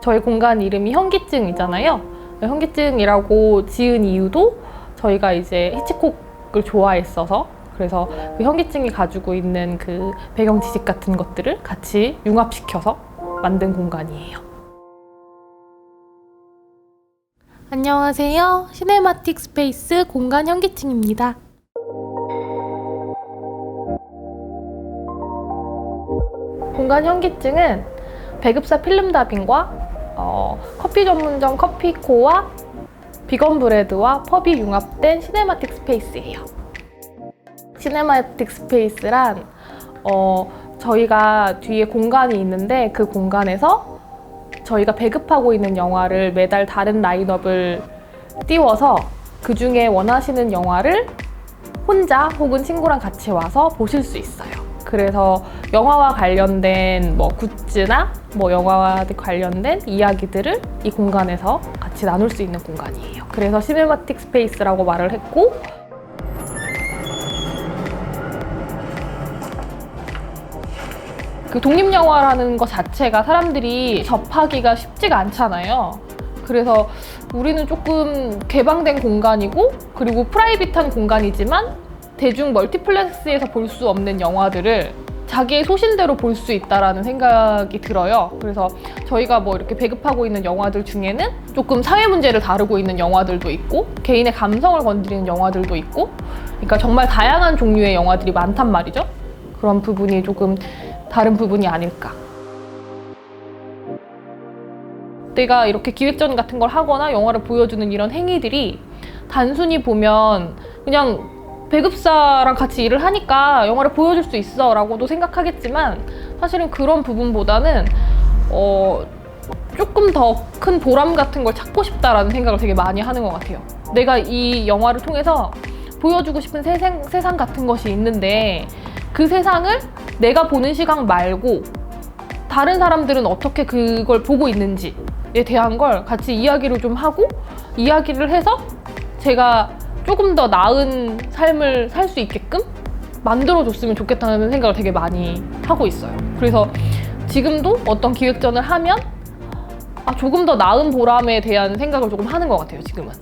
저희 공간 이름이 현기증이잖아요. 현기증이라고 지은 이유도 저희가 이제 히치콕을 좋아했어서 그래서 그 현기증이 가지고 있는 그 배경 지식 같은 것들을 같이 융합시켜서 만든 공간이에요. 안녕하세요. 시네마틱 스페이스 공간 현기증입니다. 공간 현기증은 배급사 필름 다빙과 어, 커피 전문점 커피코와 비건 브레드와 펍이 융합된 시네마틱 스페이스예요. 시네마틱 스페이스란 어, 저희가 뒤에 공간이 있는데 그 공간에서 저희가 배급하고 있는 영화를 매달 다른 라인업을 띄워서 그 중에 원하시는 영화를 혼자 혹은 친구랑 같이 와서 보실 수 있어요. 그래서 영화와 관련된 뭐 굿즈나 뭐 영화와 관련된 이야기들을 이 공간에서 같이 나눌 수 있는 공간이에요. 그래서 시네마틱 스페이스라고 말을 했고 그 독립영화라는 것 자체가 사람들이 접하기가 쉽지가 않잖아요. 그래서 우리는 조금 개방된 공간이고 그리고 프라이빗한 공간이지만 대중 멀티플렉스에서 볼 수 없는 영화들을 자기의 소신대로 볼 수 있다라는 생각이 들어요. 그래서 저희가 뭐 이렇게 배급하고 있는 영화들 중에는 조금 사회 문제를 다루고 있는 영화들도 있고 개인의 감성을 건드리는 영화들도 있고 그러니까 정말 다양한 종류의 영화들이 많단 말이죠. 그런 부분이 조금 다른 부분이 아닐까. 내가 이렇게 기획전 같은 걸 하거나 영화를 보여주는 이런 행위들이 단순히 보면 그냥 배급사랑 같이 일을 하니까 영화를 보여줄 수 있어 라고도 생각하겠지만 사실은 그런 부분보다는 어, 조금 더 큰 보람 같은 걸 찾고 싶다라는 생각을 되게 많이 하는 것 같아요. 내가 이 영화를 통해서 보여주고 싶은 세상, 세상 같은 것이 있는데 그 세상을 내가 보는 시각 말고 다른 사람들은 어떻게 그걸 보고 있는지에 대한 걸 같이 이야기를 좀 하고 이야기를 해서 제가 조금 더 나은 삶을 살 수 있게끔 만들어줬으면 좋겠다는 생각을 되게 많이 하고 있어요. 그래서 지금도 어떤 기획전을 하면 아, 조금 더 나은 보람에 대한 생각을 조금 하는 것 같아요, 지금은.